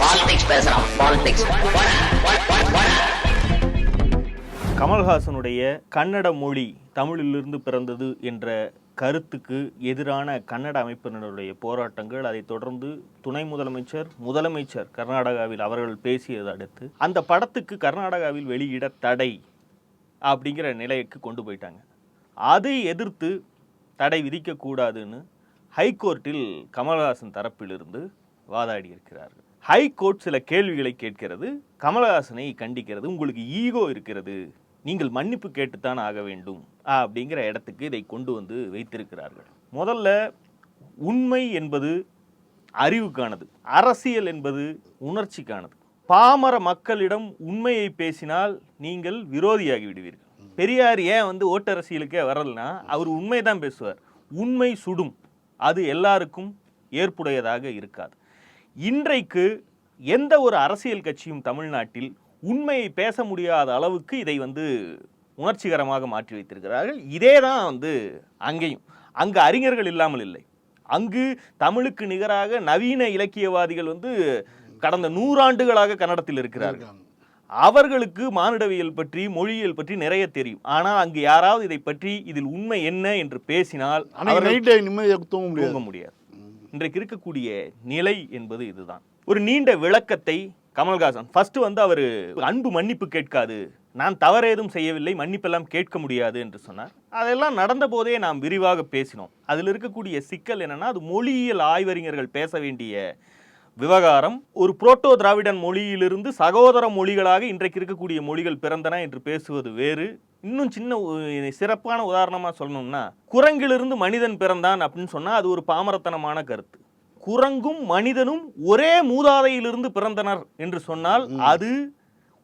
Politics பேசுறான் politics கமல்ஹாசனுடைய Kannada மொழி தமிழிலிருந்து பிறந்தது என்ற கருத்துக்கு எதிரான கன்னட அமைப்பினருடைய போராட்டங்கள் அதைத் தொடர்ந்து துணை முதலமைச்சர் முதலமைச்சர் கர்நாடகாவில் அவர்கள் பேசியதை அடுத்து அந்த படத்துக்கு கர்நாடகாவில் வெளியிட தடை அப்படிங்கிற நிலைக்கு கொண்டு போயிட்டாங்க. அதை எதிர்த்து தடை விதிக்கக்கூடாதுன்னு ஹைகோர்ட்டில் கமல்ஹாசன் தரப்பிலிருந்து வாதாடி இருக்கிறார்கள் ஹைகோர்ட் சில கேள்விகளை கேட்கிறது கமலஹாசனை கண்டிக்கிறது உங்களுக்கு ஈகோ இருக்கிறது நீங்கள் மன்னிப்பு கேட்டுத்தான் ஆக வேண்டும் அப்படிங்கிற இடத்துக்கு இதை கொண்டு வந்து வைத்திருக்கிறார்கள். முதல்ல உண்மை என்பது அறிவுக்கானது அரசியல் என்பது உணர்ச்சிக்கானது. பாமர மக்களிடம் உண்மையை பேசினால் நீங்கள் விரோதியாகி விடுவீர்கள். பெரியார் ஏன் வந்து ஓட்டரசியலுக்கே வரலனா அவர் உண்மை தான் பேசுவார். உண்மை சுடும் அது எல்லாருக்கும் ஏற்புடையதாக இருக்காது. இன்றைக்கு எந்த ஒரு அரசியல் கட்சியும் தமிழ்நாட்டில் உண்மையை பேச முடியாத அளவுக்கு இதை வந்து உணர்ச்சிகரமாக மாற்றி வைத்திருக்கிறார்கள். இதே தான் வந்து அங்கேயும். அங்கு அறிஞர்கள் இல்லாமல் இல்லை. அங்கு தமிழுக்கு நிகராக நவீன இலக்கியவாதிகள் வந்து கடந்த நூறாண்டுகளாக கன்னடத்தில் இருக்கிறார்கள். அவர்களுக்கு மானுடவியல் பற்றி மொழியியல் பற்றி நிறைய தெரியும். ஆனால் அங்கு யாராவது இதை பற்றி இதில் உண்மை என்ன என்று பேசினால் நிம்மதியாக தூங்க முடியாது. இன்றைக்கு இருக்கக்கூடிய நிலை என்பது இதுதான். ஒரு நீண்ட விளக்கத்தை கமல்ஹாசன் ஃபர்ஸ்ட் வந்து அவர் அன்பு மன்னிப்பு கேட்காது நான் தவறேதும் செய்யவில்லை மன்னிப்பெல்லாம் கேட்க முடியாது என்று சொன்னார். அதெல்லாம் நடந்த போதே நாம் விரிவாக பேசினோம். அதில் இருக்கக்கூடிய சிக்கல் என்னன்னா அது மொழியியல் ஆய்வறிஞர்கள் பேச வேண்டிய விவகாரம் ஒரு புரோட்டோ திராவிடன் மொழியிலிருந்து சகோதர மொழிகளாக இன்றைக்கு இருக்கக்கூடிய மொழிகள் பிறந்தன என்று பேசுவது வேறு. இன்னும் சின்ன சிறப்பான உதாரணமாக சொல்லணும்னா குரங்கிலிருந்து மனிதன் பிறந்தான் அப்படின்னு சொன்னா அது ஒரு பாமரத்தனமான கருத்து. குரங்கும் மனிதனும் ஒரே மூதாதையிலிருந்து பிறந்தனர் என்று சொன்னால் அது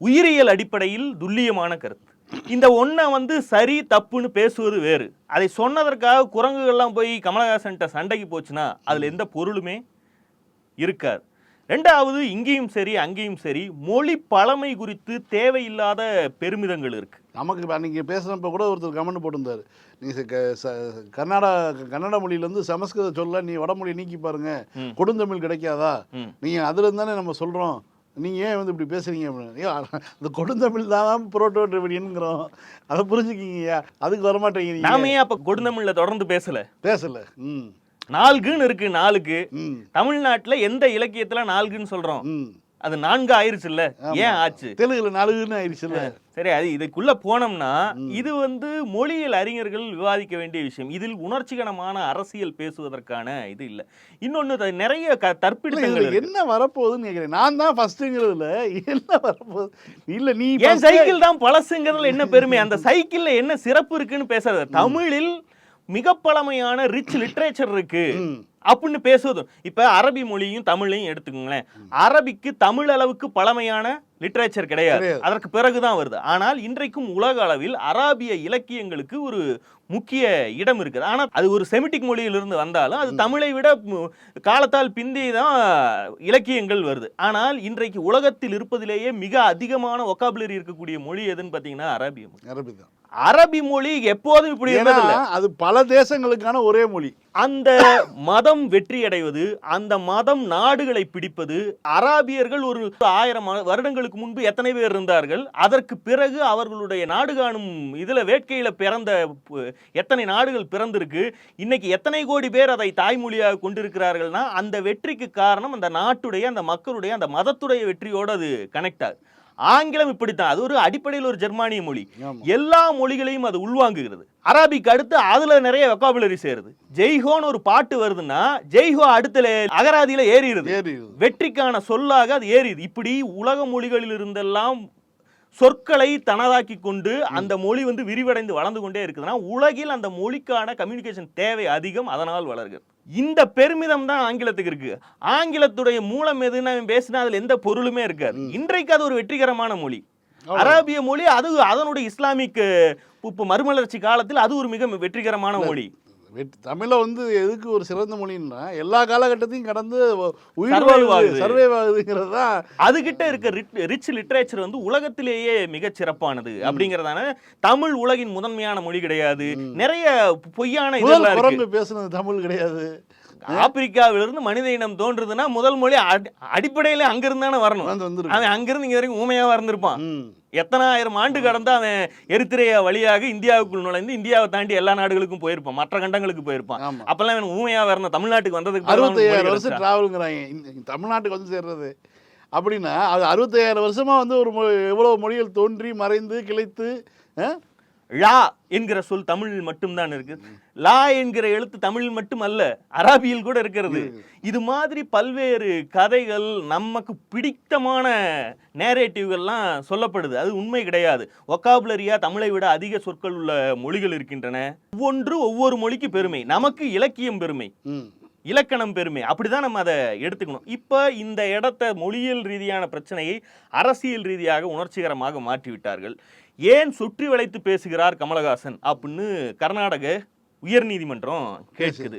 உயிரியல் அடிப்படையில் துல்லியமான கருத்து. இந்த ஒன்றை வந்து சரி தப்புன்னு பேசுவது வேறு. அதை சொன்னதற்காக குரங்குகள்லாம் போய் கமலஹாசன்கிட்ட சண்டைக்கு போச்சுன்னா அதில் எந்த பொருளுமே இருக்காது ரெண்டாவது இங்கேயும் சரி அங்கேயும் சரி மொழி பழமை குறித்து தேவையில்லாத பெருமிதங்கள் இருக்கு. நமக்கு இப்போ அன்றைக்கி பேசுகிறப்ப கூட ஒருத்தர் கமெண்ட் போட்டிருந்தார். நீ ச- க- ச- கன்னடா கன்னட மொழியிலேருந்து சமஸ்கிருத சொல்ல நீ வடமொழி நீக்கி பாருங்க. கொடுந்தமிழ் கிடைக்காதா. நீங்கள் அதுலேருந்து தானே நம்ம சொல்கிறோம் நீங்கள் ஏன் வந்து இப்படி பேசுறீங்க அப்படின்னு? இந்த கொடுந்தமிழ் தான் புரோட்டோ டிவிடியனுங்கிறோம் அதை புரிஞ்சுக்கிங்கய்யா. அதுக்கு வரமாட்டேங்கிறீங்க. நாம அப்ப கொடுந்தமிழ்ல தொடர்ந்து பேசல? பேசலை. ம். நால்குன்னு இருக்கு நாளுக்கு ம். தமிழ்நாட்டுல எந்த இலக்கியத்துல நான்குன்னு சொல்றோம்? அது நான்கு ஆயிருச்சுல்ல? ஏன் ஆச்சு? தெலுங்குல நாலுன்னு ஆயிடுச்சுல்ல சரி அது இதுக்குள்ள போனோம்னா இது வந்து மொழியியல் அறிஞர்கள் விவாதிக்க வேண்டிய விஷயம். இதில் உணர்ச்சிகரமான அரசியல் பேசுவதற்கான இது இல்ல. இன்னொன்னு நிறைய க- இல்ல, தற்பிடித்தங்கள். என்ன வரப்போகுதுன்னு கேட்குறேன் நான் தான் ஃபர்ஸ்ட்டுங்கிறதுல என்ன வரப்போகுது? இல்ல நீ first- சைக்கிள் தான் பழசுங்கிறதுல என்ன பெருமை? அந்த சைக்கிள்ல என்ன சிறப்பு இருக்குன்னு பேசுறது. தமிழில் மிக பழமையான ரிச் லிட்ரேச்சர் இருக்கு. அப்படின்னு பேசுவதும் இப்ப அரபி மொழியும் தமிழையும் எடுத்துக்கோங்களேன். அரபிக்கு தமிழ் அளவுக்கு பழமையான லிட்ரேச்சர் கிடையாது. அதற்கு பிறகுதான் வருது. ஆனால் இன்றைக்கும் உலக அளவில் அராபிய இலக்கியங்களுக்கு ஒரு முக்கிய இடம் இருக்குது. ஆனால் அது ஒரு செமிட்டிக் மொழியிலிருந்து வந்தாலும் அது தமிழை விட காலத்தால் பிந்தைய தான் இலக்கியங்கள் வருது. ஆனால் இன்றைக்கு உலகத்தில் இருப்பதிலேயே மிக அதிகமான ஒக்காபுலரி இருக்கக்கூடிய மொழி எதுன்னு பார்த்தீங்கன்னா அரபிய மொழி. அரபி தான். அரபி மொழி எப்போதும் இப்படி அது பல தேசங்களுக்கான ஒரே மொழி. அந்த மதம் வெற்றி அடைவது அந்த மதம் நாடுகளை பிடிப்பது அராபியர்கள் ஒரு ஆயிரம் வருடங்களுக்கு முன்பு எத்தனை பேர் இருந்தார்கள் அதற்கு பிறகு அவர்களுடைய நாடு காணும் இதுல வேட்கையில பிறந்த எத்தனை நாடுகள் பிறந்திருக்கு இன்னைக்கு எத்தனை கோடி பேர் அதை தாய்மொழியாக கொண்டிருக்கிறார்கள்னா அந்த வெற்றிக்கு காரணம் அந்த நாட்டுடைய அந்த மக்களுடைய அந்த மதத்துடைய வெற்றியோடு அது கனெக்ட் ஆகுது. ஆங்கிலம் இப்படித்தான். அது ஒரு அடிப்படையில் ஒரு ஜெர்மானிய மொழி. எல்லா மொழிகளையும் அது உள்வாங்குகிறது. அரபிக் அடுத்து அதுல நிறைய வெக்காபுலரி சேருது. ஜெய்ஹோன்னு ஒரு பாட்டு வருதுன்னா ஜெய்ஹோ அடுத்த அகராதியில ஏறிடுது. ஏறி வெற்றிக்கான சொல்லாக அது ஏறிது இப்படி உலக மொழிகளில் இருந்தெல்லாம் சொற்களை தனதாக்கி கொண்டு அந்த மொழி வந்து விரிவடைந்து வளர்ந்து கொண்டே இருக்குதுன்னா உலகில் அந்த மொழிக்கான கம்யூனிகேஷன் தேவை அதிகம். அதனால் வளர்கிறது இந்த பெருமிதம் தான் ஆங்கிலத்துக்கு இருக்கு. ஆங்கிலத்துடைய மூலம் எதுன்னு பேசினா அதுல எந்த பொருளுமே இருக்காது. இன்றைக்கு அது ஒரு வெற்றிகரமான மொழி. அரேபிய மொழி அது அதனுடைய இஸ்லாமிக் மறுமலர்ச்சி காலத்தில் அது ஒரு மிக வெற்றிகரமான மொழி. தமிழை வந்து எதுக்கு ஒரு சிறந்த மொழின்னா எல்லா காலகட்டத்தையும் கடந்து உயிர் Survive வாழ்வு ஆகுது. சர்வே ஆகுதுங்கிறது தான். அதுகிட்ட இருக்க ரிச் லிட்ரேச்சர் வந்து உலகத்திலேயே மிகச் சிறப்பானது அப்படிங்கறதான தமிழ் உலகின் முதன்மையான மொழி கிடையாது. நிறைய பொய்யான இதெல்லாம் பேசுனது தமிழ் கிடையாது. ஆப்பிரிக்காவிலிருந்து மனித இனம் தோன்றுதுன்னா முதல் மொழி அடி- அடிப்படையில அங்கிருந்து தானே வரணும் அவன் அங்கிருந்து இங்க வரைக்கும் ஊமையாவா இருந்திருப்பான். ம். எத்தனாயிரம் ஆண்டு கடந்து அவன் எரித்திரேயா வழியாக இந்தியாவுக்குள் நுழைந்து இந்தியாவை தாண்டி எல்லா நாடுகளுக்கும் போயிருப்பான். மற்ற கண்டங்களுக்கு போயிருப்பான். அப்பெல்லாம் அவன் ஊமையா வரணும் தமிழ்நாட்டுக்கு வந்ததுக்கு அறுபத்தையாயிரம் வருஷம். டிராவலுங்கிறாங்க தமிழ்நாட்டுக்கு வந்து சேர்றது. அப்படின்னா அது அறுபத்தையாயிரம் வருஷமா வந்து ஒரு எவ்வளவு மொழிகள் தோன்றி மறைந்து கிளைத்து? லா என்கிற சொல் தமிழில் மட்டும்தான் இருக்கு. லா என்கிற எழுத்து தமிழில் மட்டும் அல்ல அராபியில் கூட இருக்கிறது. இது மாதிரி பல்வேறு கதைகள் நமக்கு பிடித்தமான நேரேட்டிவ்கள்லாம் சொல்லப்படுது. அது உண்மை கிடையாது. ஒக்காபுலரியா தமிழை விட அதிக சொற்கள் உள்ள மொழிகள் இருக்கின்றன. ஒவ்வொன்று ஒவ்வொரு மொழிக்கு பெருமை. நமக்கு இலக்கியம் பெருமை. இலக்கணம் பெருமை. அப்படிதான் நம்ம அதை எடுத்துக்கணும். இப்போ இந்த இடத்த மொழியியல் ரீதியான பிரச்சனையை அரசியல் ரீதியாக உணர்ச்சிகரமாக மாற்றி விட்டார்கள் ஏன் சுற்றி வளைத்து பேசுகிறார் கமலஹாசன் அப்படின்னு கர்நாடக உயர்நீதிமன்றம் கேட்குது.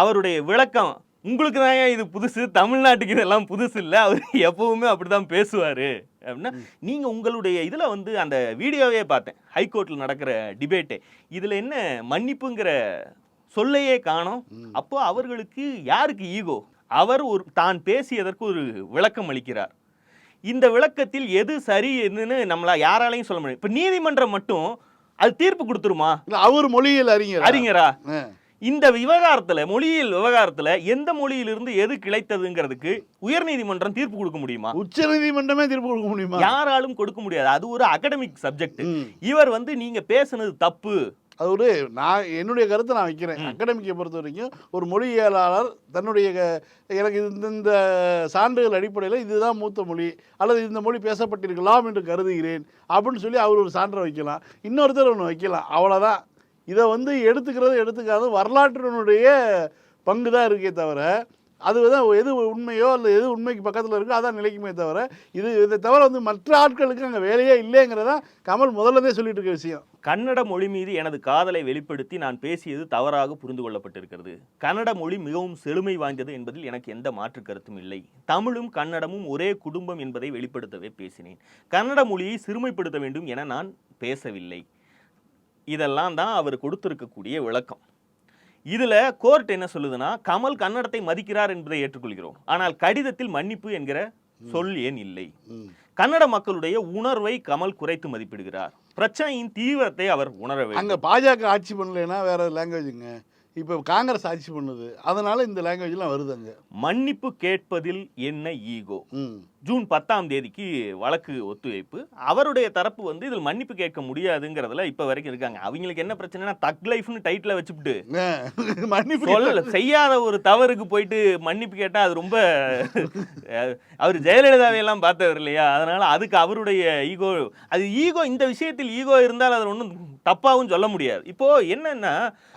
அவருடைய விளக்கம் உங்களுக்கு தான் இது புதுசு? தமிழ்நாட்டுக்கு இதெல்லாம் புதுசு இல்லை? அவர் எப்பவுமே அப்படிதான் பேசுவாரு. அப்படின்னா நீங்க உங்களுடைய இதுல வந்து அந்த வீடியோவே பார்த்தேன். ஹைகோர்ட்ல நடக்கிற டிபேட்டே. இதுல என்ன மன்னிப்புங்கிற சொல்லையே காணோம். அப்போ அவர்களுக்கு யாருக்கு ஈகோ? அவர் ஒரு தான் பேசியதற்கு ஒரு விளக்கம் அளிக்கிறார். இந்த விளக்கத்தில் எது சரி என்னன்னு நம்மள யாராலையும் சொல்ல முடியும் இப்ப நீதிமன்றம் மட்டும் அது தீர்ப்பு கொடுத்துருமா? அவர் மொழியியல் அறிஞர்? அறிஞரா. இந்த விவகாரத்துல மொழியியல் விவகாரத்துல எந்த மொழியிலிருந்து எது கிளைத்ததுங்கிறதுக்கு உயர்நீதிமன்றம் தீர்ப்பு கொடுக்க முடியுமா? உச்ச நீதிமன்றமே தீர்ப்பு கொடுக்க முடியுமா? யாராலும் கொடுக்க முடியாது. அது ஒரு அகடமிக் சப்ஜெக்ட். இவர் வந்து நீங்க பேசுனது தப்பு. அது ஒரு நான் என்னுடைய கருத்தை நான் வைக்கிறேன். அகாடமிக்கை பொறுத்த வரைக்கும் ஒரு மொழியியலாளர் தன்னுடைய எனக்கு இந்த இந்த சான்றுகள் அடிப்படையில் இதுதான் மூத்த மொழி அல்லது இந்த மொழி பேசப்பட்டிருக்கலாம் என்று கருதுகிறேன் அப்படின்னு சொல்லி அவர் ஒரு சான்றை வைக்கலாம். இன்னொருத்தர் ஒன்று வைக்கலாம். அவ்வளோதான் இதை வந்து எடுத்துக்கிறது எடுத்துக்காது வரலாற்றினுடைய பங்கு தான் இருக்கே தவிர அது தான் எது உண்மையோ இல்லை எது உண்மைக்கு பக்கத்தில் இருக்கோ அதான் நிலைக்குமே தவிர இது இதை தவிர வந்து மற்ற ஆட்களுக்கு அங்கே வேலையே இல்லைங்கிறதா கமல் முதல்லதே சொல்லிட்டு இருக்க விஷயம். கன்னட மொழி மீது எனது காதலை வெளிப்படுத்தி நான் பேசியது தவறாக புரிந்து கொள்ளப்பட்டிருக்கிறது. கன்னட மொழி மிகவும் செழுமை வாய்ந்தது என்பதில் எனக்கு எந்த மாற்று கருத்தும் இல்லை. தமிழும் கன்னடமும் ஒரே குடும்பம் என்பதை வெளிப்படுத்தவே பேசினேன். கன்னட மொழியை சிறுமைப்படுத்த வேண்டும் என நான் பேசவில்லை. இதெல்லாம் தான் அவர் கொடுத்திருக்கக்கூடிய விளக்கம். இதுல கோர்ட் என்ன சொல்லுதுன்னா கமல் கன்னடத்தை மதிக்கிறார் என்பதை ஏற்றுக்கொள்கிறோம். ஆனால் கடிதத்தில் மன்னிப்பு என்கிற சொல் ஏன் இல்லை? கன்னட மக்களுடைய உணர்வை கமல் குறைத்து மதிப்பிடுகிறார். பிரச்சனையின் தீவிரத்தை அவர் உணர அங்கே பாஜக ஆட்சி பண்ணலைன்னா வேற லாங்குவேஜுங்க இப்போ காங்கிரஸ் ஆட்சி பண்ணுது. அதனால இந்த லாங்குவேஜ்லாம் வருது அங்கே. மன்னிப்பு கேட்பதில் என்ன ஈகோ? ஜூன் பத்தாம் தேதிக்கு வழக்கு ஒத்துழைப்பு. அவருடைய தரப்பு வந்து இதில் மன்னிப்பு கேட்க முடியாதுங்கிறதுல இப்ப வரைக்கும் இருக்காங்க. அவங்களுக்கு என்ன பிரச்சனைனா தக் லைஃப்னு டைட்டில் வச்சுப்புட்டு. மன்னிப்பு சொல்ல செய்யாத ஒரு தவறுக்கு போயிட்டு மன்னிப்பு கேட்டா அது ரொம்ப அவர் ஜெயலலிதாவை எல்லாம் பார்த்தவர் இல்லையா? அதனால அதுக்கு அவருடைய ஈகோ அது ஈகோ இந்த விஷயத்தில் ஈகோ இருந்தால் அது ஒன்றும் தப்பாவும் சொல்ல முடியாது. இப்போ என்னன்னா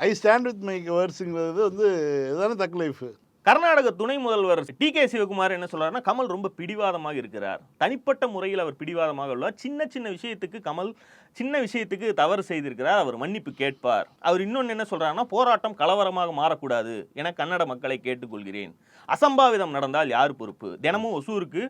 ஐ ஸ்டாண்ட் வித் மை வேர்ட்ஸுங்கிறது வந்து இதுதானே தக் லைஃப் கர்நாடக துணை முதல்வர் டி கே சிவகுமார் என்ன சொல்றாருன்னா கமல் ரொம்ப பிடிவாதமாக இருக்கிறார். தனிப்பட்ட முறையில் அவர் பிடிவாதமாக உள்ளார். சின்ன சின்ன விஷயத்துக்கு கமல் சின்ன விஷயத்துக்கு தவறு செய்திருக்கிறார். அவர் மன்னிப்பு கேட்பார். அவர் இன்னொன்று என்ன சொல்றாருன்னா போராட்டம் கலவரமாக மாறக்கூடாது என கன்னட மக்களை கேட்டுக்கொள்கிறேன். அசம்பாவிதம் நடந்தால் யார் பொறுப்பு? தினமும் ஒசூருக்கு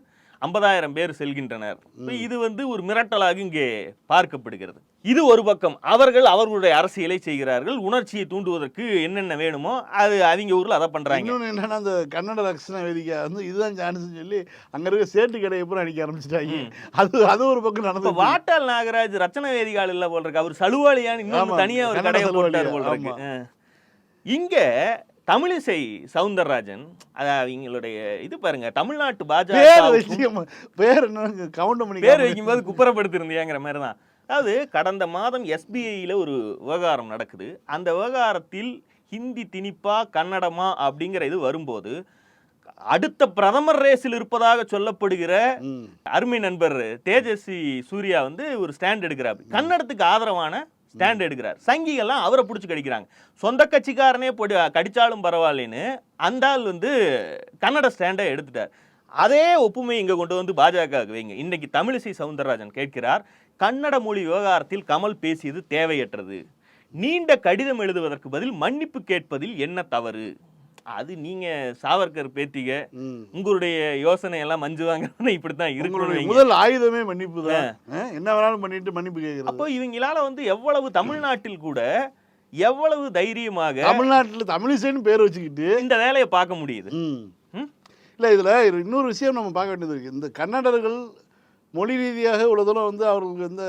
ஐம்பதாயிரம் பேர் செல்கின்றனர். இது வந்து ஒரு மிரட்டலாக இங்கே பார்க்கப்படுகிறது. இது ஒரு பக்கம் அவர்கள் அவர்களுடைய அரசியலை செய்கிறார்கள். உணர்ச்சியை தூண்டுவதற்கு என்னென்ன வேணுமோ அது அவங்க ஊர்ல அதை பண்றாங்க. இன்னொன்று என்னன்னா அந்த கன்னட ரக்ஷண வேதிக்கை வந்து இதுதான் சான்ஸ்னு சொல்லி அங்கே இருக்க சேட்டு கடையை பூரா அடிக்க ஆரம்பிச்சிட்டாங்க. அது அது ஒரு பக்கம் நடந்து வாட்டாள் நாகராஜ் ரச்சன வேதிகால் இல்ல போல் இருக்கு. அவர் சலுவாளியான்னு இன்னொரு ஆமா, தனியா ஒரு கடையை போட்டார் போல் இருக்கு. இங்க தமிழிசை சவுந்தரராஜன் அது அவங்களுடைய இது பாருங்க தமிழ்நாட்டு பாஜக பேர் என்ன கவுண்ட் பண்ணி பேர் வைக்கும்போது குப்புறப்படுத்திருந்தியாங்கிற மாதிரி தான் அதாவது கடந்த மாதம் எஸ்பிஐயில் ஒரு விவகாரம் நடக்குது. அந்த விவகாரத்தில் ஹிந்தி திணிப்பா கன்னடமா அப்படிங்கிற இது வரும்போது அடுத்த பிரதமர் ரேஸில் இருப்பதாக சொல்லப்படுகிற அருமை நண்பர் தேஜஸ்வி சூர்யா வந்து ஒரு ஸ்டாண்ட் எடுக்கிறார். கன்னடத்துக்கு ஆதரவான ஸ்டாண்ட் எடுக்கிறார். சங்கிகள்லாம் அவரை பிடிச்சி கடிக்கிறாங்க. சொந்த கட்சிக்காரனே போட்டு கடிச்சாலும் பரவாயில்லைன்னு அந்த ஆள் வந்து கன்னட ஸ்டாண்டை எடுத்துட்டார். அதே ஒப்புமை இங்க கொண்டு வந்து பாஜகவுக்கு வைங்க. இன்னைக்கு தமிழிசை சவுந்தரராஜன் கேட்கிறார் கன்னட மொழி விவகாரத்தில் கமல் பேசியது தேவையற்றது. நீண்ட கடிதம் எழுதுவதற்கு பதில் மன்னிப்பு கேட்பதில் என்ன தவறு? அது நீங்க சாவர்கர் பேத்திக உங்களுடைய யோசனை எல்லாம் மஞ்சு வாங்குறது இப்படித்தான் வைங்க. முதல் ஆயுதமே மன்னிப்பு தான் என்ன வேணாலும் பண்ணிட்டு மன்னிப்பு கேட்கறது அப்போ இவங்களால வந்து எவ்வளவு தமிழ்நாட்டில் கூட எவ்வளவு தைரியமாக தமிழ்நாட்டுல தமிழிசைன்னு பேர் வச்சுக்கிட்டு இந்த வேலையை பார்க்க முடியுது? இல்லை இதில் இன்னொரு விஷயம் நம்ம பார்க்க வேண்டியது இருக்குது இந்த கன்னடர்கள் மொழி ரீதியாக இவ்வளோ தூரம் வந்து அவர்களுக்கு வந்து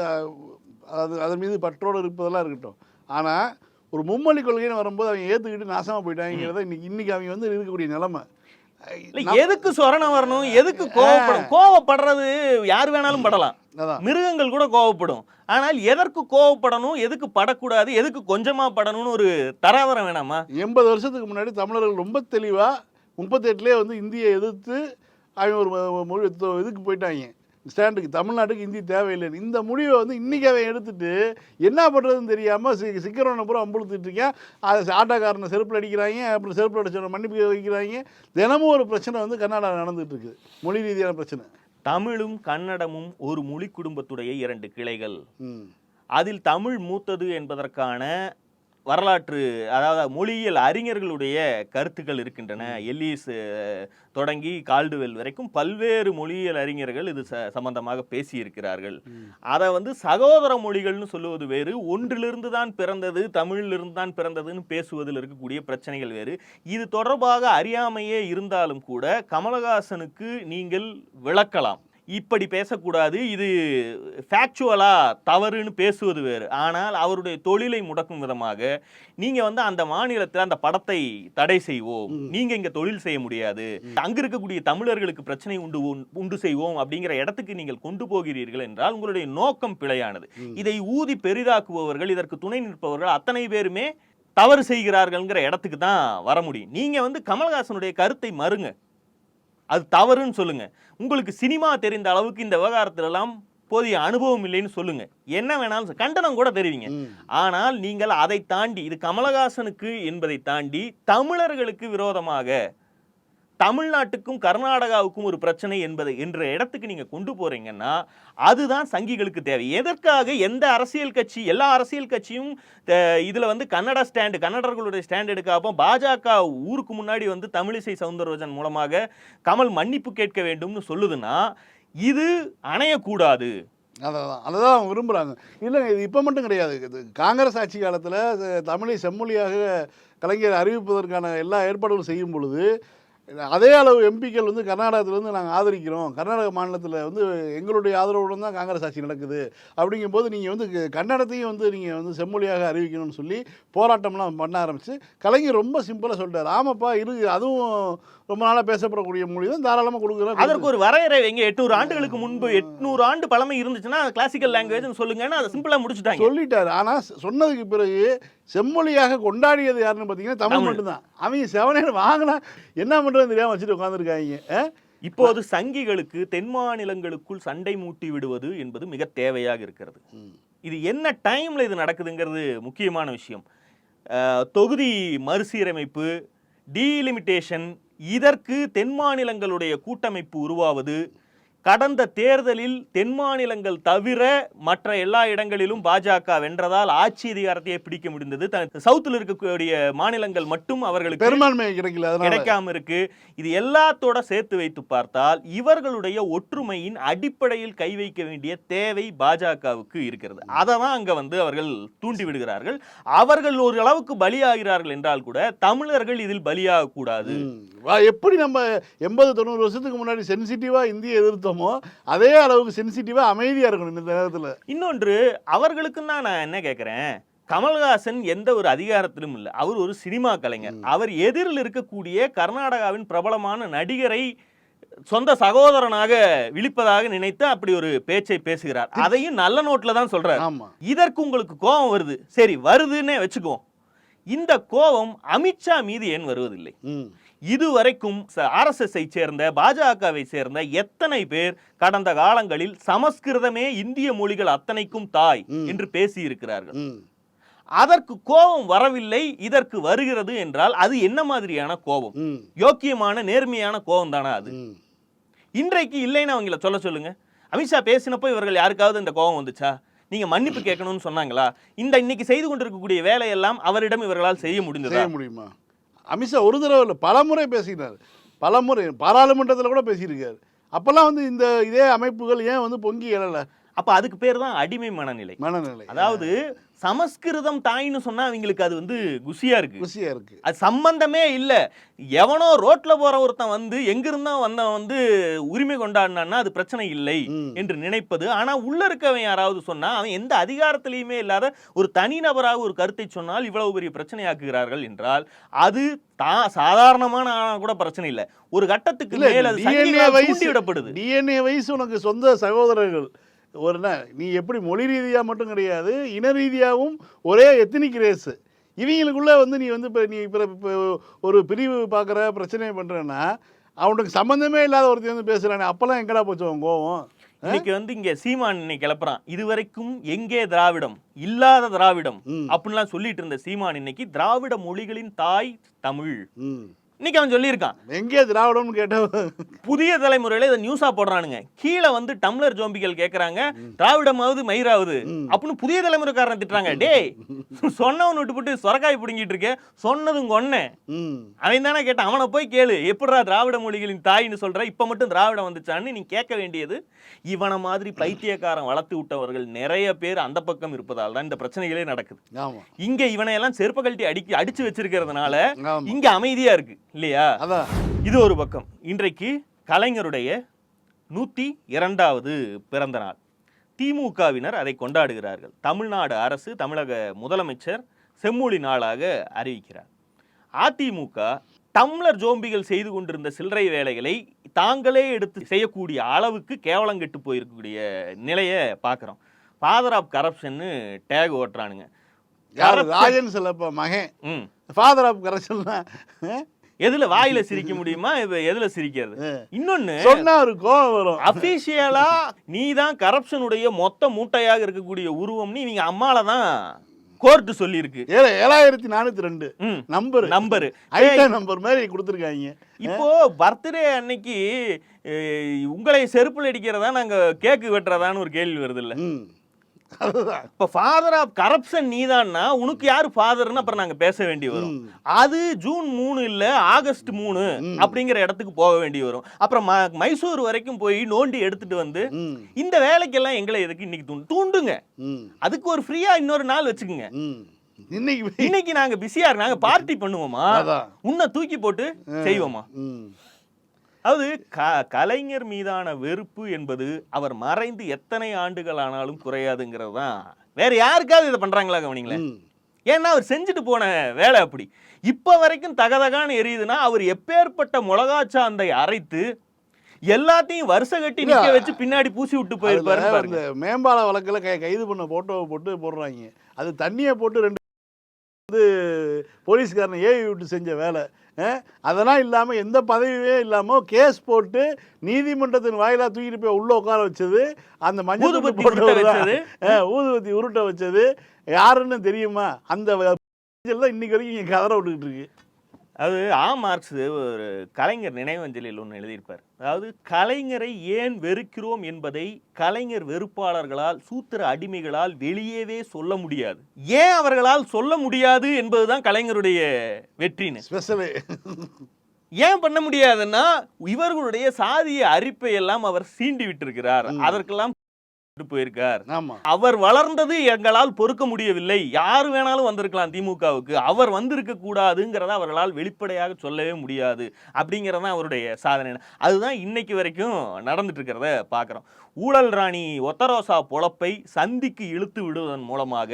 அது அதன் மீது பற்றோடு இருப்பதெல்லாம் இருக்கட்டும். ஆனால் ஒரு மும்மொழி கொள்கைன்னு வரும்போது அவங்க ஏற்றுக்கிட்டு நாசமாக போயிட்டாங்கிறத இன்னைக்கு இன்னைக்கு அவங்க வந்து இருக்கக்கூடிய நிலைமை. இல்ல எதுக்கு சொரணம் வரணும்? எதுக்கு கோவப்படும்? கோவப்படுறது யார் வேணாலும் படலாம். அதான். மிருகங்கள் கூட கோவப்படும். ஆனால் எதற்கு கோவப்படணும்? எதுக்கு படக்கூடாது? எதுக்கு கொஞ்சமா படணும்னு ஒரு தராதரம் வேணாமா? எண்பது வருஷத்துக்கு முன்னாடி தமிழர்கள் ரொம்ப தெளிவாக முப்பத்தெட்டுலேயே வந்து இந்தியை எதிர்த்து அவங்க ஒரு மொழி இதுக்கு போயிட்டாங்க. ஸ்டாண்டுக்கு தமிழ்நாட்டுக்கு இந்தி தேவையில்லைன்னு. இந்த முடிவை வந்து இன்றைக்கி அவன் எடுத்துட்டு என்ன பண்ணுறதுன்னு தெரியாமல் சி சிக்கரவனை பூரா அம்புழுத்துட்டு இருக்கேன். அதை ஆட்டோக்காரனை செருப்பில் அடிக்கிறாங்க அப்புறம் செருப்பில் அடிச்சவனை மன்னிப்பு வைக்கிறாங்க தினமும் ஒரு பிரச்சனை வந்து கர்நாடகா நடந்துட்டு இருக்குது. மொழி ரீதியான பிரச்சனை. தமிழும் கன்னடமும் ஒரு மொழி குடும்பத்துடைய இரண்டு கிளைகள். அதில் தமிழ் மூத்தது என்பதற்கான வரலாற்று அதாவது மொழியியல் அறிஞர்களுடைய கருத்துக்கள் இருக்கின்றன. எல்லீஸ் தொடங்கி கால்டுவெல் வரைக்கும் பல்வேறு மொழியியல் அறிஞர்கள் இது ச சம்பந்தமாக பேசியிருக்கிறார்கள். அதை வந்து சகோதர மொழிகள்னு சொல்லுவது வேறு. ஒன்றிலிருந்து தான் பிறந்தது தமிழிலிருந்து தான் பிறந்ததுன்னு பேசுவதில் இருக்கக்கூடிய பிரச்சனைகள் வேறு. இது தொடர்பாக அறியாமையே இருந்தாலும் கூட கமலஹாசனுக்கு நீங்கள் விளக்கலாம். இப்படி பேசக்கூடாது இது ஃபேக்சுவலா தவறுன்னு பேசுவது வேறு. ஆனால் அவருடைய தொழிலை முடக்கும் விதமாக நீங்க வந்து அந்த மாநிலத்தில் அந்த படத்தை தடை செய்வோம். நீங்க இங்க தொழில் செய்ய முடியாது. அங்க இருக்கக்கூடிய தமிழர்களுக்கு பிரச்சனை உண்டு உண்டு செய்வோம் அப்படிங்கிற இடத்துக்கு நீங்கள் கொண்டு போகிறீர்கள் என்றால் உங்களுடைய நோக்கம் பிழையானது. இதை ஊதி பெரிதாக்குபவர்கள் இதற்கு துணை நிற்பவர்கள் அத்தனை பேருமே தவறு செய்கிறார்கள்ங்கிற இடத்துக்கு தான் வர முடியும். நீங்க வந்து கமல்ஹாசனுடைய கருத்தை மறுங்க. அது தவறுன்னு சொல்லுங்க. உங்களுக்கு சினிமா தெரிந்த அளவுக்கு இந்த விவகாரத்துல எல்லாம் போதிய அனுபவம் இல்லைன்னு சொல்லுங்க. என்ன வேணாலும் கண்டனம் கூட தெரிவிங்க. ஆனால் நீங்கள் அதை தாண்டி இது கமலஹாசனுக்கு என்பதை தாண்டி தமிழர்களுக்கு விரோதமாக தமிழ்நாட்டுக்கும் கர்நாடகாவுக்கும் ஒரு பிரச்சனை என்பதை என்ற இடத்துக்கு நீங்கள் கொண்டு போகிறீங்கன்னா அதுதான் சங்கிகளுக்கு தேவை. எதற்காக எந்த அரசியல் கட்சி எல்லா அரசியல் கட்சியும் இதில் வந்து கன்னட ஸ்டாண்டு கன்னடர்களுடைய ஸ்டாண்ட் எடுக்காப்போ பாஜக ஊருக்கு முன்னாடி வந்து தமிழிசை சவுந்தரராஜன் மூலமாக கமல் மன்னிப்பு கேட்க வேண்டும்னு சொல்லுதுன்னா இது அணையக்கூடாது. அதான் அதை தான் அவங்க விரும்புகிறாங்க இல்லைங்க இது இப்போ மட்டும் கிடையாது. இது காங்கிரஸ் ஆட்சி காலத்தில் தமிழை செம்மொழியாக கலைஞர் அறிவிப்பதற்கான எல்லா ஏற்பாடுகளும் செய்யும் பொழுது அதே அளவு எம்பிக்கள் வந்து கர்நாடகத்திலேருந்து நாங்கள் ஆதரிக்கிறோம். கர்நாடக மாநிலத்தில் வந்து எங்களுடைய ஆதரவுடன் தான் காங்கிரஸ் ஆட்சி நடக்குது. அப்படிங்கும்போது நீங்கள் வந்து க- கன்னடத்தையும் வந்து நீங்கள் வந்து செம்மொழியாக அறிவிக்கணும்னு சொல்லி போராட்டம்லாம் பண்ண ஆரம்பித்து கலைஞர் ரொம்ப சிம்பிளாக சொல்லிட்டார் ஆமாப்பா இரு அதுவும் ரொம்ப நாளாக பேசப்படக்கூடிய மொழி தான் தாராளமாக கொடுக்குறேன். அதற்கு ஒரு வரையறை வைங்க. எட்நூறு ஆண்டுகளுக்கு முன்பு எட்நூறு ஆண்டு பழமை இருந்துச்சுன்னா கிளாசிக்கல் லாங்குவேஜ் சொல்லுங்கன்னா அதை சிம்பிளா முடிச்சுட்டாங்க. சொல்லிட்டாரு. ஆனா சொ- சொன்னதுக்கு பிறகு செம்மொழியாக கொண்டாடியது யாருன்னு பார்த்தீங்கன்னா தமிழ். மட்டும்தான். அவங்க செவனேன்னு வாங்கினா என்ன பண்றதுன்னு தெரியாம வச்சுட்டு உட்காந்துருக்காங்க இப்போது சங்கிகளுக்கு தென் மாநிலங்களுக்குள் சண்டை மூட்டி விடுவது என்பது மிக தேவையாக இருக்கிறது. இது என்ன டைம்ல இது நடக்குதுங்கிறது முக்கியமான விஷயம். தொகுதி மறுசீரமைப்பு டீலிமிட்டேஷன் இதற்கு தென் மாநிலங்களுடைய கூட்டமைப்பு உருவாவது கடந்த தேர்தலில் தென் மாநிலங்கள் தவிர மற்ற எல்லா இடங்களிலும் பாஜக வென்றதால் ஆட்சி அதிகாரத்தையே பிடிக்க முடிந்தது. சவுத்தில் இருக்கக்கூடிய மாநிலங்கள் மட்டும் அவர்களுக்கு பெரும்பான்மை கிடைக்காம இருக்கு. இது எல்லாத்தோட சேர்த்து வைத்து பார்த்தால் இவர்களுடைய ஒற்றுமையின் அடிப்படையில் கை வைக்க வேண்டிய தேவை பாஜகவுக்கு இருக்கிறது. அதை தான் அங்க வந்து அவர்கள் தூண்டி விடுகிறார்கள். அவர்கள் ஒரு அளவுக்கு பலியாகிறார்கள் என்றால் கூட தமிழர்கள் இதில் பலியாக கூடாது. எப்படி நம்ம எண்பது தொண்ணூறு வருஷத்துக்கு முன்னாடி சென்சிட்டிவா இந்தியை எதிர்த்தோமோ? அதே அளவுக்கு சென்சிட்டிவா அமைதியா இருக்கணும் இந்த நேரத்துல. இன்னொன்று அவர்களுக்கும் தான் நான் என்ன கேட்கிறேன் கமல்ஹாசன் எந்த ஒரு அதிகாரத்திலும் இல்லை. அவர் ஒரு சினிமா கலைஞர். அவர் எதிரில் இருக்கக்கூடிய கர்நாடகாவின் பிரபலமான நடிகரை சொந்த சகோதரனாக விழிப்பதாக நினைத்து அப்படி ஒரு பேச்சை பேசுகிறார். அதையும் நல்ல நோட்ல தான் சொல்றார். இதற்கு உங்களுக்கு கோபம் வருது. சரி வருதுன்னே வச்சுக்குவோம். இந்த கோபம் அமித்ஷா மீது ஏன் வருவதில்லை? இதுவரைக்கும் ஆர்எஸ்எஸ் ஐ சேர்ந்த பாஜகவை சேர்ந்த எத்தனை பேர் கடந்த காலங்களில் சமஸ்கிருதமே இந்திய மொழிகள் அத்தனைக்கும் தாய். என்று பேசி இருக்கிறார்கள் அதற்கு கோபம் வரவில்லை இதற்கு வருகிறது என்றால் அது என்ன மாதிரியான கோபம்? யோக்கியமான நேர்மையான கோபம் தானே அது? இன்றைக்கு இல்லைன்னு அவங்கள சொல்ல சொல்லுங்க. அமித்ஷா பேசினப்போ இவர்கள் யாருக்காவது இந்த கோபம் வந்துச்சா? நீங்க மன்னிப்பு கேட்கணும்னு சொன்னாங்களா? இந்த இன்னைக்கு செய்து கொண்டிருக்கக்கூடிய வேலையெல்லாம் அவரிடம் இவர்களால் செய்ய முடிந்ததா? முடியுமா? அமித்ஷா ஒரு தடவை இல்லை பல முறை பேசிக்கிறார் பல முறை பாராளுமன்றத்தில் கூட பேசியிருக்காரு. அப்போல்லாம் வந்து இந்த இதே அமைப்புகள் ஏன் வந்து பொங்கி எழலை? அப்ப அதுக்கு பேர் தான் அடிமை மனநிலை. மனநிலை. அதாவது சமஸ்கிருதம் தாய்ன்னு சொன்னா அவங்களுக்கு அது வந்து குஷியா இருக்கு. குசியா இருக்கு. அது சம்பந்தமே இல்ல. எவனோ ரோட்ல போற ஒருத்தன் வந்து எங்கிருந்தா வந்தவன் வந்து உரிமை கொண்டாடினான்னா அது பிரச்சனை இல்லை. என்று நினைப்பது. ஆனா உள்ள இருக்கவன் யாராவது சொன்னா அவன் எந்த அதிகாரத்திலையுமே இல்லாத ஒரு தனிநபராக ஒரு கருத்தை சொன்னால் இவ்வளவு பெரிய பிரச்சனையாக்குகிறார்கள் என்றால் அது தா சாதாரணமான ஆனா கூட பிரச்சனை இல்ல. ஒரு கட்டத்துக்கு மேல் விடப்படுது டிஎன்ஏ வயசு உனக்கு சொந்த சகோதரர்கள். ஒரு நீ எப்படி மொழி ரீதியாக மட்டும் கிடையாது இன ரீதியாகவும் ஒரே எத்தனிக் ரேஸ் இவங்களுக்குள்ள வந்து நீ வந்து இப்போ நீ இப்போ ஒரு பிரிவு பார்க்குற பிரச்சனையை பண்ணுறேன்னா அவனுக்கு சம்மந்தமே இல்லாத ஒருத்தர் வந்து பேசுகிறானே அப்போல்லாம் எங்கடா போச்சு அவன் கோவம்? இன்னைக்கு வந்து இங்க சீமான் இன்னைக்கு கிளப்புறான். இதுவரைக்கும் எங்கே திராவிடம்? இல்லாத திராவிடம். அப்படின்லாம் சொல்லிட்டு இருந்த சீமான் இன்னைக்கு திராவிட மொழிகளின் தாய் தமிழ். இன்னைக்கு அவன் சொல்லியிருக்கான். எங்கே திராவிடம்னு கேட்டால் புதிய தலைமுறையில இதை நியூஸா போடுறானுங்க. கீழே வந்து டம்ளர் ஜோம்பிகள் கேக்குறாங்க. திராவிடமாவது மயிராவது. அப்படின்னு புதிய தலைமுறைக்காரன் திட்டுறாங்க. டேய் சொன்னவன் விட்டுப்புட்டு சொரக்காய் பிடுங்கிட்டு இருக்கேன் சொன்னதும் கொன்னேன் அவன் தானே கேட்டான். அவனை போய் கேளு. எப்படிடா திராவிட மொழிகளின் தாய்ன்னு சொல்ற. இப்ப மட்டும் திராவிடம் வந்துச்சான்னு நீ கேட்க வேண்டியது. இவன மாதிரி பைத்தியக்காரன் வளர்த்து விட்டவர்கள் நிறைய பேர் அந்த பக்கம் இருப்பதால் தான் இந்த பிரச்சனைகளே நடக்குது. இங்க இவனை எல்லாம் செருப்பு கழட்டி அடிக்கி அடிச்சு வச்சிருக்கிறதுனால இங்க அமைதியா இருக்கு. இல்லையா? அதான் இது ஒரு பக்கம். இன்றைக்கு கலைஞருடைய நூற்றி இரண்டாவது பிறந்த நாள். திமுகவினர் அதை கொண்டாடுகிறார்கள். தமிழ்நாடு அரசு தமிழக முதலமைச்சர் செம்மொழி நாளாக அறிவிக்கிறார். அதிமுக டம்ளர் ஜோம்பிகள் செய்து கொண்டிருந்த சில்லறை வேலைகளை தாங்களே எடுத்து செய்யக்கூடிய அளவுக்கு கேவலங்கெட்டு போயிருக்கக்கூடிய நிலையை பார்க்குறோம். ஃபாதர் ஆஃப் கரப்ஷன்னு டேக் ஓட்டுறானுங்க. யார். ராஜன் செல்லப்ப மகன். ம். ஃபாதர் ஆஃப் கரெக்ஷன்னா எதுல வாயில சிரிக்க முடியுமா? இப்ப எதுல சிரிக்கிறது இன்னொன்னு சொன்னா கோவம் வரும். அபிஷியலா நீ தான் கரப்ஷனுடைய மொத்த மூட்டையாக இருக்கக்கூடிய உருவம்னு இவங்க அம்மால தான் கோர்ட் சொல்லியிருக்கு. ஏழு ஏழாயிரத்தி நானூத்தி ரெண்டு. நம்பர். நம்பரு. நம்பர் மாதிரி கொடுத்துருக்காங்க. இப்போ பர்த்டே அன்னைக்கு உங்களை செருப்புல அடிக்கிறதா நாங்க கேக்கு வெட்டுறதான்னு ஒரு கேள்வி வருது இல்ல? அதுதான். இப்ப ஃபாதர் ஆஃப் கரப்ஷன் நீதான்னா உனக்கு யாரு ஃபாதர்னு அப்புறம் நாங்க பேச வேண்டி வரும். அது ஜூன் மூணு இல்ல ஆகஸ்ட் மூணு. அப்படிங்கிற இடத்துக்கு போக வேண்டி வரும். அப்புறம் மைசூர் வரைக்கும் போய் நோண்டி எடுத்துட்டு வந்து இந்த வேலைக்கெல்லாம் எங்களை எதுக்கு இன்னைக்கு தூண்டு தூண்டுங்க. அதுக்கு ஒரு ஃப்ரீயா இன்னொரு நாள் வச்சுக்கோங்க. இன்னைக்கு இன்னைக்கு நாங்க பிஸியா நாங்க பார்ட்டி பண்ணுவோமா? உன்னை தூக்கி போட்டு செய்வோமா? அதாவது க கலைஞர் மீதான வெறுப்பு என்பது அவர் மறைந்து எத்தனை ஆண்டுகள் ஆனாலும் குறையாதுங்கிறது தான். வேற யாருக்காவது இதை பண்றாங்களா கவனிங்களேன்? ஏன்னா அவர் செஞ்சுட்டு போன வேலை அப்படி. இப்ப வரைக்கும் தகதகான்னு எரியுதுன்னா அவர் எப்பேற்பட்ட மிளகாச்சாந்தை அரைத்து எல்லாத்தையும் வருஷ கட்டி நிக்க வச்சு பின்னாடி பூசி விட்டு போயிருப்பாரு இந்த மேம்பால வழக்கில் கை கைது பண்ண போட்டோவை போட்டு போடுறாங்க. அது தண்ணியை போட்டு ரெண்டு வந்து போலீஸ்காரனை ஏவி விட்டு செஞ்ச வேலை. அதெல்லாம் இல்லாமல் எந்த பதவியே இல்லாமல் கேஸ் போட்டு நீதிமன்றத்தின் வாயிலா தூக்கிட்டு போய் உள்ள உட்கார வச்சது அந்த மஞ்சள் துண்டு ஊதுபத்தி உருட்ட. வச்சது. யாருன்னு தெரியுமா அந்த இன்னைக்கு வரைக்கும் இங்கே கதற விட்டுக்கிட்டு இருக்கு அது ஆ மார்க்ஸ் ஒரு கலைஞர் நினைவஞ்சலில் ஒன்று எழுதியிருப்பார். அதாவது கலைஞரை ஏன் வெறுக்கிறோம் என்பதை கலைஞர் வெறுப்பாளர்களால் சூத்திர அடிமைகளால் வெளியவே சொல்ல முடியாது. ஏன் அவர்களால் சொல்ல முடியாது என்பதுதான் கலைஞருடைய வெற்றின்னு. ஸ்பெஷலு. ஏன் பண்ண முடியாதுன்னா இவர்களுடைய சாதிய அரிப்பை எல்லாம் அவர் சீண்டி விட்டிருக்கிறார். அதற்கெல்லாம் போயிருக்கார். அவர் வளர்ந்தது எங்களால் பொறுக்க முடியவில்லை. யார் வேணாலும் வந்திருக்கலாம் திமுகவுக்கு. அவர் வந்திருக்க கூடாதுங்கிறத அவர்களால் வெளிப்படையாக சொல்லவே முடியாது. அப்படிங்கிறது தான் அவருடைய சாதனை. அதுதான் இன்னைக்கு வரைக்கும் நடந்துட்டு இருக்கிறத பார்க்குறோம் ஊழல் ராணி ஒத்தரோசா பொழப்பை சந்திக்கு இழுத்து விடுவதன் மூலமாக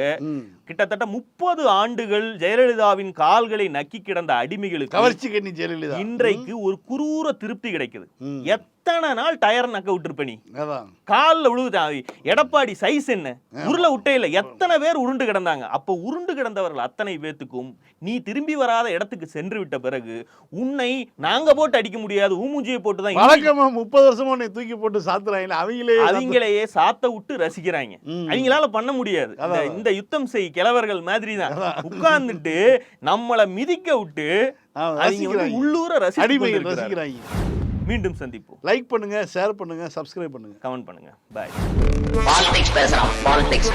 கிட்டத்தட்ட முப்பது ஆண்டுகள் ஜெயலலிதாவின் கால்களை நக்கி கிடந்த அடிமைகளுக்கு கவர்ச்சி கண்ணி ஜெயலலிதா. இன்றைக்கு ஒரு குரூர திருப்தி கிடைக்குது. எத்தனை நாள் டயர் நக்க விட்டுருப்ப நீ? காலில் விழுகுது எடப்பாடி சைஸ் என்ன? உருளை உட்டையில எத்தனை பேர் உருண்டு கிடந்தாங்க? அப்போ உருண்டு கிடந்தவர்கள் அத்தனை பேத்துக்கும் நீ திரும்பி வராத இடத்துக்கு சென்று விட்ட பிறகு உன்னை நாங்க போட்டு அடிக்க முடியாது. ஊமுஞ்சியை போட்டு தான் முப்பது வருஷமா உன்னை தூக்கி போட்டு சாத்துறாங்களே அவங்களே அவங்களையே சாத்த விட்டு ரசிக்கிறாங்க. அவங்களால பண்ண முடியாது. இந்த- யுத்தம் செய் கிழவர்கள் மாதிரி தான் உட்கார்ந்துட்டு நம்மள மிதிக்க விட்டு. உள்ளூர. ரசிக்கிறாங்க. மீண்டும் சந்திப்போம். லைக் பண்ணுங்க ஷேர் பண்ணுங்க சப்ஸ்கிரைப் பண்ணுங்க. கமெண்ட் பண்ணுங்க. பாய் பாலிடிக்ஸ் பேசுறான் பாலிடிக்ஸ்